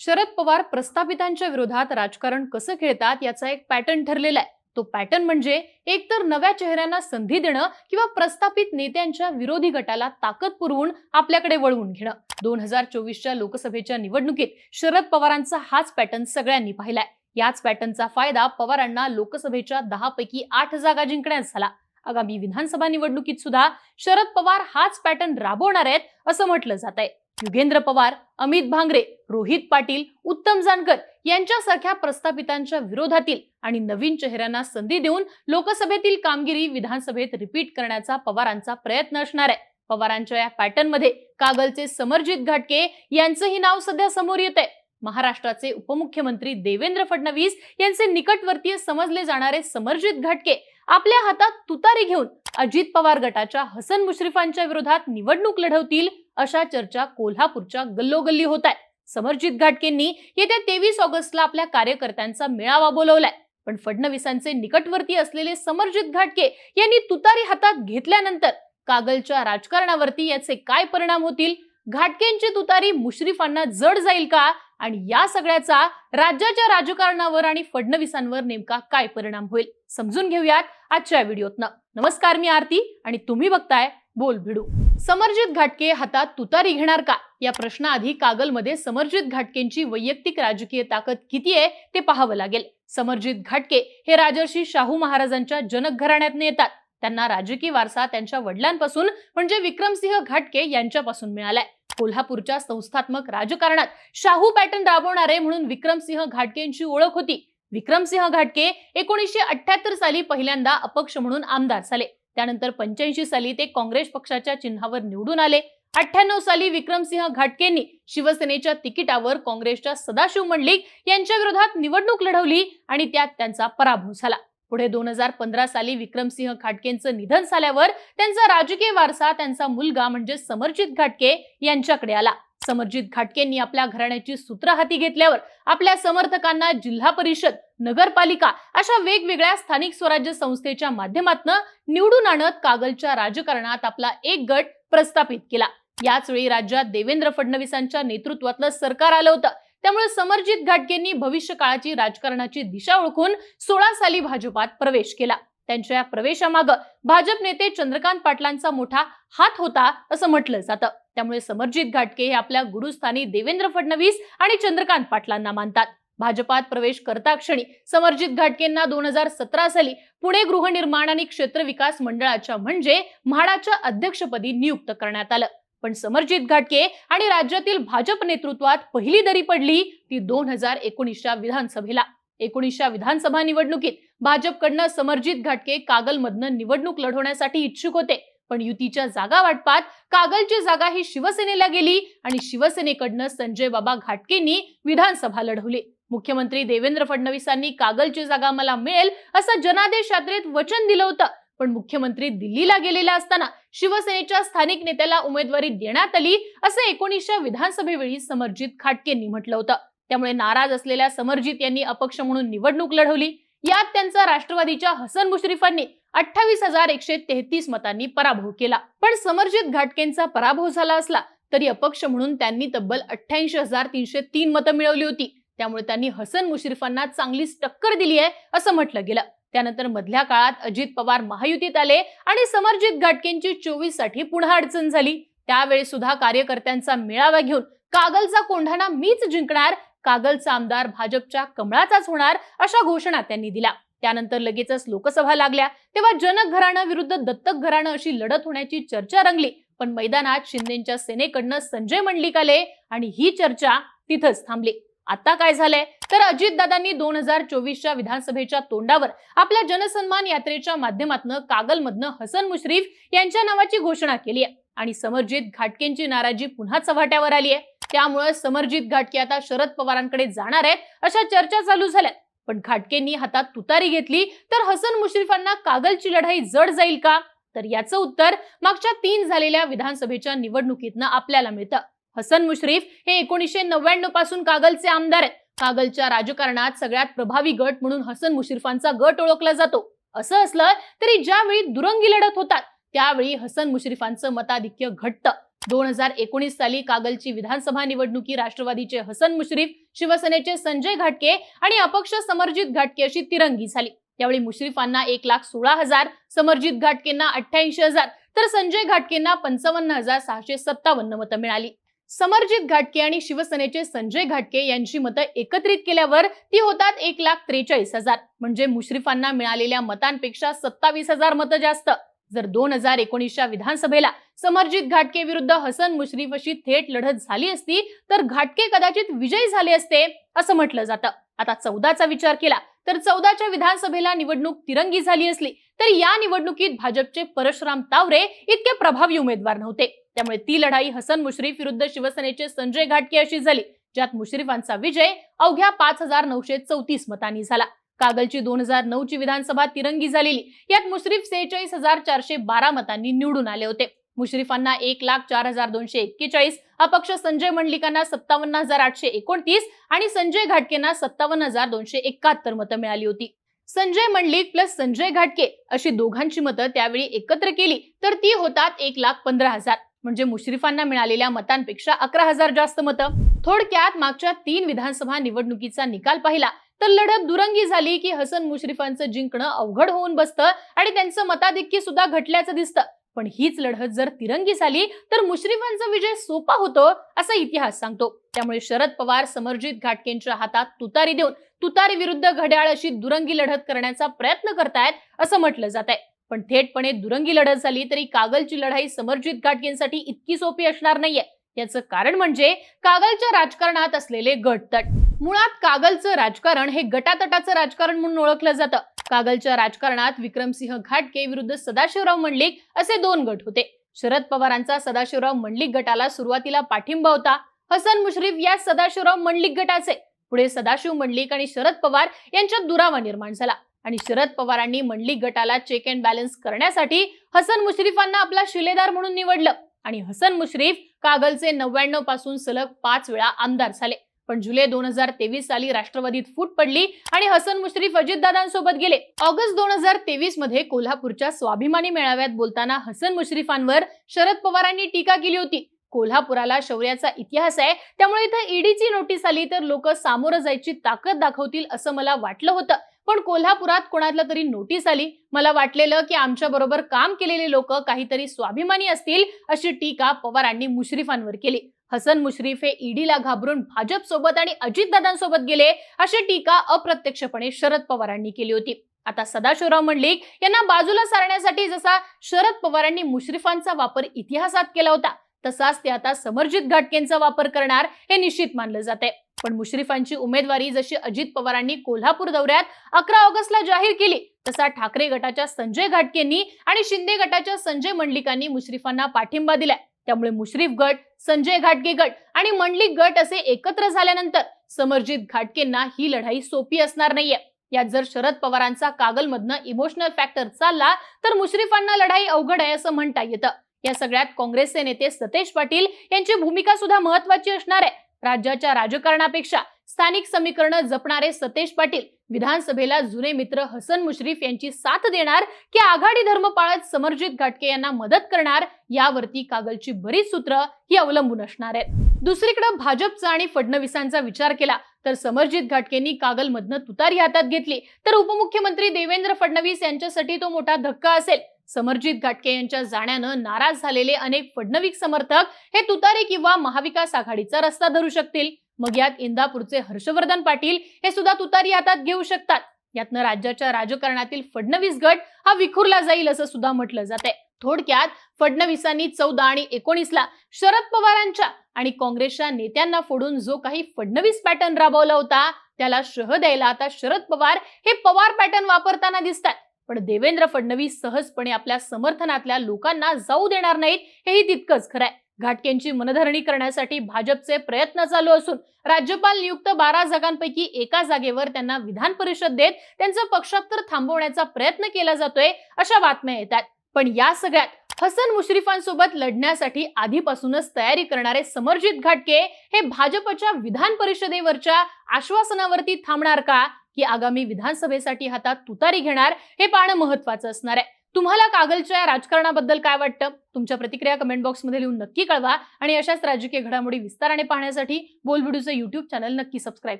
शरद पवार प्रस्थापितांच्या विरोधात राजकारण कसं खेळतात याचा एक पॅटर्न ठरलेला आहे. तो पॅटर्न म्हणजे एकतर नव्या चेहऱ्यांना संधी देणं किंवा प्रस्थापित नेत्यांच्या विरोधी गटाला ताकद पुरवून आपल्याकडे वळवून घेणं. दोन हजार चोवीसच्या लोकसभेच्या निवडणुकीत शरद पवारांचा हाच पॅटर्न सगळ्यांनी पाहिलाय याच पॅटर्नचा फायदा पवारांना लोकसभेच्या दहा पैकी आठ जागा जिंकण्यात झाला. आगामी विधानसभा निवडणुकीत सुद्धा शरद पवार हाच पॅटर्न राबवणार आहेत असं म्हटलं जात आहे युगेंद्र पवार अमित भांगरे रोहित पाटील उत्तम जानकर यांच्यासारख्या प्रस्थापितांच्या विरोधातील आणि नवीन चेहऱ्यांना संधी देऊन लोकसभेतील कामगिरी विधानसभेत रिपीट करण्याचा पवारांचा प्रयत्न असणार आहे. पवारांच्या या पॅटर्नमध्ये कागलचे समरजित घाटके यांचंही नाव सध्या समोर येत आहे. महाराष्ट्राचे उपमुख्यमंत्री देवेंद्र फडणवीस यांचे निकटवर्तीय समजले जाणारे समरजित घाटके आपल्या हातात तुतारी घेऊन अजित पवार गटाच्या हसन मुश्रीफांच्या विरोधात निवडणूक लढवतील अशा चर्चा कोल्हापूरच्या गल्लोगल्ली होत आहे समरजित घाटकेंनी येत्या तेवीस ऑगस्टला आपल्या कार्यकर्त्यांचा मेळावा बोलवलाय. पण फडणवीसांचे निकटवर्ती असलेले समरजित घाटके यांनी तुतारी हातात घेतल्यानंतर कागलच्या राजकारणावरती याचे काय परिणाम होतील? घाटकेंची तुतारी मुश्रीफांना जड जाईल का? आणि या सगळ्याचा राज्याच्या राजकारणावर आणि फडणवीसांवर नेमका काय परिणाम होईल? समजून घेऊयात आजच्या व्हिडिओतनं. नमस्कार मी आरती आणि तुम्ही बघताय बोल भिडू समरजित घाटके हातात तुतारी घेणार का? या प्रश्नाआधी कागलमध्ये समरजित घाटकेंची वैयक्तिक राजकीय ताकद किती आहे ते पाहावं लागेल. समरजित घाटके हे राजर्षी शाहू महाराजांच्या जनक घराण्यातून येतात. त्यांना राजकीय वारसा त्यांच्या वडिलांपासून म्हणजे विक्रमसिंह घाटके यांच्यापासून मिळालाय. कोल्हापूरच्या संस्थात्मक राजकारणात शाहू पॅटर्न राबवणारे म्हणून विक्रमसिंह घाटकेंची ओळख होती. विक्रमसिंह घाटके एकोणीसशे अठ्याहत्तर साली पहिल्यांदा अपक्ष म्हणून आमदार झाले. त्यानंतर पंच्याऐंशी साली ते काँग्रेस पक्षाच्या चिन्हावर निवडून आले. अठ्ठ्याण्णव साली विक्रमसिंह घाटकेंनी शिवसेनेच्या तिकिटावर काँग्रेसच्या सदाशिव मंडलिक यांच्या विरोधात निवडणूक लढवली आणि त्यात त्यांचा पराभव झाला. पुढे दोन हजार पंधरा साली विक्रमसिंह घाटकेंचं निधन झाल्यावर त्यांचा राजकीय वारसा त्यांचा मुलगा म्हणजे समरजित घाटके यांच्याकडे आला. समरजित घाटकेंनी आपल्या घराण्याची सूत्र हाती घेतल्यावर आपल्या समर्थकांना जिल्हा परिषद नगरपालिका अशा वेगवेगळ्या स्थानिक स्वराज्य संस्थेच्या माध्यमातून निवडून आणत कागलच्या राजकारणात आपला एक गट प्रस्थापित केला. याच वेळी राज्यात देवेंद्र फडणवीसांच्या नेतृत्वातलं सरकार आलं होतं. त्यामुळे समरजित घाटकेंनी भविष्य काळाची राजकारणाची दिशा ओळखून सोळा साली भाजपात प्रवेश केला. त्यांच्या या प्रवेशामागं भाजप नेते चंद्रकांत पाटलांचा मोठा हात होता असं म्हटलं जातं. त्यामुळे समरजित घाटके हे आपल्या गुरुस्थानी देवेंद्र फडणवीस आणि चंद्रकांत पाटलांना मानतात. भाजपात प्रवेश करता क्षणी समरजित घाटकेंना दोन हजार सतरा साली पुणे गृहनिर्माण आणि क्षेत्र विकास मंडळाच्या म्हणजे म्हाडाच्या अध्यक्षपदी नियुक्त करण्यात आलं. पण समरजित घाटके आणि राज्यातील भाजप नेतृत्वात पहिली दरी पडली ती दोन हजार एकोणीसच्या विधानसभेला. एकोणीसच्या विधानसभा निवडणुकीत भाजपकडनं समरजित घाटके कागलमधनं निवडणूक लढवण्यासाठी इच्छुक होते. पण युतीच्या जागा वाटपात कागलची जागा ही शिवसेनेला गेली आणि शिवसेनेकडनं संजय बाबा घाटकेंनी विधानसभा लढवली. मुख्यमंत्री देवेंद्र फडणवीसांनी कागलची जागा मला मिळेल असं जनादेश यात्रेत वचन दिलं होतं. पण मुख्यमंत्री दिल्लीला गेलेला असताना शिवसेनेच्या स्थानिक नेत्याला उमेदवारी देण्यात आली असं एकोणीसच्या विधानसभेवेळी समरजित खाटकेंनी म्हटलं होतं. त्यामुळे नाराज असलेल्या समरजित यांनी अपक्ष म्हणून निवडणूक लढवली. यात त्यांचा राष्ट्रवादीच्या हसन मुश्रीफांनी अठ्ठावीस हजार एकशे तेहतीस मतांनी पराभव केला. पण समरजित घाटकेंचा पराभव झाला असला तरी अपक्ष म्हणून त्यांनी तब्बल अठ्ठ्याऐंशी हजार तीनशे तीन मतं मिळवली होती. त्यामुळे त्यांनी हसन मुश्रीफांना चांगलीच टक्कर दिली आहे असं म्हटलं गेलं. त्यानंतर मधल्या काळात अजित पवार महायुतीत आले आणि समरजित घाटकेंची चोवीससाठी पुन्हा अडचण झाली. त्यावेळी सुद्धा कार्यकर्त्यांचा मेळावा घेऊन कागलचा कोंढाणा मीच जिंकणार कागलचा आमदार भाजपच्या कमळाचाच होणार अशा घोषणा त्यांनी दिल्या. त्यानंतर लगेचच लोकसभा लागल्या. तेव्हा जनक घराणं विरुद्ध दत्तक घराणं अशी लढत होण्याची चर्चा रंगली. पण मैदानात शिंदेच्या सेनेकडनं संजय मंडलिक आले आणि ही चर्चा तिथंच थांबली. आता काय झालंय? तर अजितदादांनी दोन हजार चोवीसच्या विधानसभेच्या तोंडावर आपल्या जनसन्मान यात्रेच्या माध्यमातून कागलमधनं हसन मुश्रीफ यांच्या नावाची घोषणा केली आहे आणि समरजित घाटकेंची नाराजी पुन्हा चव्हाट्यावर आली आहे त्यामुळे समरजित घाटके आता शरद पवारांकडे जाणार आहेत अशा चर्चा चालू झाल्यात. पण घाटकेंनी हातात तुतारी घेतली तर हसन मुश्रीफांना कागलची लढाई जड जाईल का? तर याचं उत्तर मागच्या तीन झालेल्या विधानसभेच्या निवडणुकीतनं आपल्याला मिळतं. हसन मुश्रीफ हे एकोणीसशे नव्याण्णवपासून कागलचे आमदार आहेत. कागलच्या राजकारणात सगळ्यात प्रभावी गट म्हणून हसन मुश्रीफांचा गट ओळखला जातो. असं असलं तरी ज्यावेळी दुरंगी लढत होतात त्यावेळी हसन मुश्रीफांचं मताधिक्य घट्ट दोन हजार एकोणीस साली कागलची विधानसभा निवडणुकी राष्ट्रवादीचे हसन मुश्रीफ शिवसेनेचे संजय घाटके आणि अपक्ष समरजित घाटके अशी तिरंगी झाली. यावेळी मुश्रीफांना एक लाख सोळा हजार समरजित घाटकेंना अठ्ठ्याऐंशी हजार तर संजय घाटकेंना पंचावन्न हजार सहाशे सत्तावन्न मतं मिळाली. समरजित घाटके आणि शिवसेनेचे संजय घाटके यांची मतं एकत्रित केल्यावर ती होतात एक लाख त्रेचाळीस हजार. म्हणजे मुश्रीफांना मिळालेल्या मतांपेक्षा सत्तावीस हजार मतं जास्त. जर दोन हजार एकोणीसच्या विधानसभेला समरजित घाटके विरुद्ध हसन मुश्रीफ अशी थेट लढत झाली असती तर घाटके कदाचित विजयी झाले असते असं म्हटलं जातं. आता चौदाचा विचार केला तर चौदाच्या विधानसभेला निवडणूक तिरंगी झाली असली तर या निवडणुकीत भाजपचे परशुराम तावरे इतके प्रभावी उमेदवार नव्हते. त्यामुळे ती लढाई हसन मुश्रीफ विरुद्ध शिवसेनेचे संजय घाटके अशी झाली ज्यात मुश्रीफांचा विजय अवघ्या पाच हजार नऊशे चौतीस मतांनी झाला. कागलची दोन हजार नऊ ची विधानसभा तिरंगी झालेली. यात मुश्रीफ सेहेचाळीस हजार चारशे बारा मतांनी निवडून आले होते. मुश्रीफांना एक लाख चार हजार दोनशे एक्केचाळीस अपक्ष संजय मंडलिकांना सत्तावन्न हजार आठशे एकोणतीस आणि संजय घाटकेंना सत्तावन्न हजार दोनशे एकाहत्तर मतं मिळाली होती. संजय मंडलिक प्लस संजय घाटके अशी दोघांची मतं त्यावेळी एकत्र केली तर ती होतात एक लाख पंधरा हजार. म्हणजे मुश्रीफांना मिळालेल्या मतांपेक्षा अकरा हजार जास्त मतं. थोडक्यात मागच्या तीन विधानसभा निवडणुकीचा निकाल पाहिला. तर लढत दुरंगी झाली की हसन मुश्रीफांचं जिंकणं अवघड होऊन बसतं आणि त्यांचं मताधिक्य सुद्धा घटल्याचं दिसतं. पण हीच लढत जर तिरंगी झाली तर मुश्रीफांचा विजय सोपा होतो असा इतिहास सांगतो. त्यामुळे शरद पवार समरजित घाटकेंच्या हातात तुतारी देऊन तुतारी विरुद्ध घड्याळ अशी दुरंगी लढत करण्याचा प्रयत्न करतायत असं म्हटलं जात आहे पण थेटपणे दुरंगी लढत झाली तरी कागलची लढाई समरजित घाटकेंसाठी इतकी सोपी असणार नाहीये. याचं कारण म्हणजे कागलच्या राजकारणात असलेले गटतट. मुळात कागलचं राजकारण हे गटातटाचं राजकारण म्हणून ओळखलं जातं. कागलच्या राजकारणात विक्रमसिंह घाटके विरुद्ध सदाशिवराव मंडलिक असे दोन गट होते. शरद पवारांचा सदाशिवराव मंडलिक गटाला सुरुवातीला पाठिंबा होता. हसन मुश्रीफ या सदाशिवराव मंडलिक गटाचे. पुढे सदाशिव मंडलिक आणि शरद पवार यांच्यात दुरावा निर्माण झाला. आणि शरद पवारांनी मंडलिक गटाला चेक अँड बॅलन्स करण्यासाठी हसन मुश्रीफांना आपला शिलेदार म्हणून निवडलं. आणि हसन मुश्रीफ कागलचे नव्याण्णवपासून सलग पाच वेळा आमदार झाले. पण जुलै दोन हजार तेवीस साली राष्ट्रवादीत फूट पडली आणि हसन मुश्रीफ अजितदादांसोबत गेले. ऑगस्ट दोन हजार तेवीसमध्ये कोल्हापूरच्या स्वाभिमानी मेळाव्यात बोलताना हसन मुश्रीफांवर शरद पवारांनी टीका केली होती. कोल्हापुराला शौर्याचा इतिहास आहे त्यामुळे इथं ईडीची नोटीस आली तर लोक सामोरं जायची ताकद दाखवतील असं मला वाटलं होतं. पण कोल्हापुरात कोणाला तरी नोटीस आली. मला वाटलेलं की आमच्या बरोबर काम केलेले लोक काहीतरी स्वाभिमानी असतील अशी टीका पवारांनी मुश्रीफांवर केली. हसन मुश्रीफ हे ईडीला घाबरून भाजप सोबत आणि अजितदादांसोबत गेले अशी टीका अप्रत्यक्षपणे शरद पवारांनी केली होती. आता सदाशिवराव मंडलिक यांना बाजूला सारण्यासाठी जसा शरद पवारांनी मुश्रीफांचा वापर इतिहासात केला होता तसाच ते आता समरजित घाटकेंचा वापर करणार हे निश्चित मानलं जाते पण मुश्रीफांची उमेदवारी जशी अजित पवारांनी कोल्हापूर दौऱ्यात अकरा ऑगस्टला जाहीर केली तसा ठाकरे गटाच्या संजय घाटकेंनी आणि शिंदे गटाच्या संजय मंडलिकांनी मुश्रीफांना पाठिंबा दिलाय. त्यामुळे मुश्रीफ गट संजय घाटके गट आणि मंडलिक गट असे एकत्र झाल्यानंतर समरजित घाटकेंना ही लढाई सोपी असणार नाहीये. यात जर शरद पवारांचा कागलमधनं इमोशनल फॅक्टर चालला तर मुश्रीफांना लढाई अवघड आहे असं म्हणता येतं. या सगळ्यात काँग्रेसचे नेते सतेज पाटील यांची भूमिका सुद्धा महत्वाची असणार आहे. राज्याच्या राजकारणापेक्षा स्थानिक समीकरणं जपणारे सतेज पाटील विधानसभेला जुने मित्र हसन मुश्रीफ यांची साथ देणार की आघाडी धर्म पाळत समरजित घाटके यांना मदत करणार यावरती कागलची बरीच सूत्र ही अवलंबून असणार आहेत. दुसरीकडे भाजपचा आणि फडणवीसांचा विचार केला तर समरजित घाटकेंनी कागलमधनं तुतारी हातात घेतली. तर उपमुख्यमंत्री देवेंद्र फडणवीस यांच्यासाठी तो मोठा धक्का असेल. समरजित घाटके यांच्या जाण्यानं नाराज झालेले अनेक फडणवीस समर्थक हे तुतारी किंवा महाविकास आघाडीचा रस्ता धरू शकतील. मग यात इंदापूरचे हर्षवर्धन पाटील हे सुद्धा तुतारी हातात घेऊ शकतात. यातनं राज्याच्या राजकारणातील फडणवीस गट हा विखुरला जाईल असं सुद्धा म्हटलं जाते थोडक्यात फडणवीसांनी चौदा आणि एकोणीसला शरद पवारांच्या आणि काँग्रेसच्या नेत्यांना फोडून जो काही फडणवीस पॅटर्न राबवला होता त्याला शह द्यायला आता शरद पवार हे पवार पॅटर्न वापरताना दिसतात. पण देवेंद्र फडणवीस सहजपणे आपल्या समर्थनातल्या लोकांना जाऊ देणार नाहीत हेही तितकंच खरंय. घाटकेंची मनधरणी करण्यासाठी भाजपचे प्रयत्न चालू असून राज्यपाल नियुक्त बारा जागांपैकी एका जागेवर त्यांना विधान परिषद देत त्यांचं पक्षांतर थांबवण्याचा प्रयत्न केला जातोय अशा बातम्या येतात. पण या सगळ्यात हसन मुश्रीफांसोबत लढण्यासाठी आधीपासूनच तयारी करणारे समरजित घाटके हे भाजपच्या विधान परिषदेवरच्या आश्वासनावरती थांबणार का? की आगामी विधानसभेसाठी हातात तुतारी घेणार हे पाहणं महत्वाचं असणार आहे. तुम्हाला कागलच्या या राजकारणाबद्दल काय वाटतं? तुमच्या प्रतिक्रिया कमेंट बॉक्समध्ये लिहून नक्की कळवा आणि अशाच राजकीय घडामोडी विस्ताराने पाहण्यासाठी बोलबिडूचं युट्यूब चॅनल नक्की सबस्क्राईब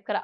करा.